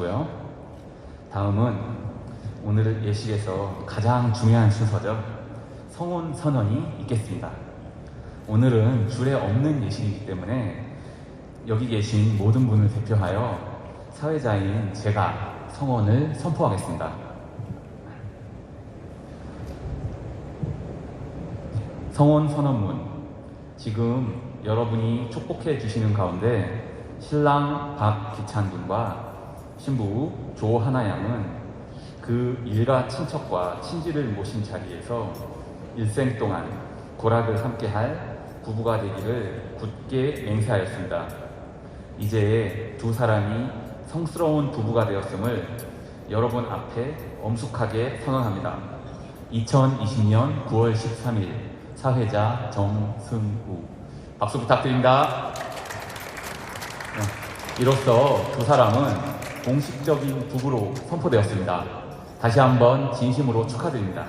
주시고요. 다음은 오늘 예식에서 가장 중요한 순서죠. 성혼 선언이 있겠습니다. 오늘은 줄에 없는 예식이기 때문에 여기 계신 모든 분을 대표하여 사회자인 제가 성혼을 선포하겠습니다. 성혼 선언문. 지금 여러분이 축복해 주시는 가운데 신랑 박기찬 군과 신부 조하나 양은 그 일가 친척과 친지를 모신 자리에서 일생 동안 고락을 함께할 부부가 되기를 굳게 맹세하였습니다. 이제 두 사람이 성스러운 부부가 되었음을 여러분 앞에 엄숙하게 선언합니다. 2020년 9월 13일 사회자 정승우 박수 부탁드립니다. 네, 이로써 두 사람은 공식적인 부부로 선포되었습니다. 다시 한번 진심으로 축하드립니다.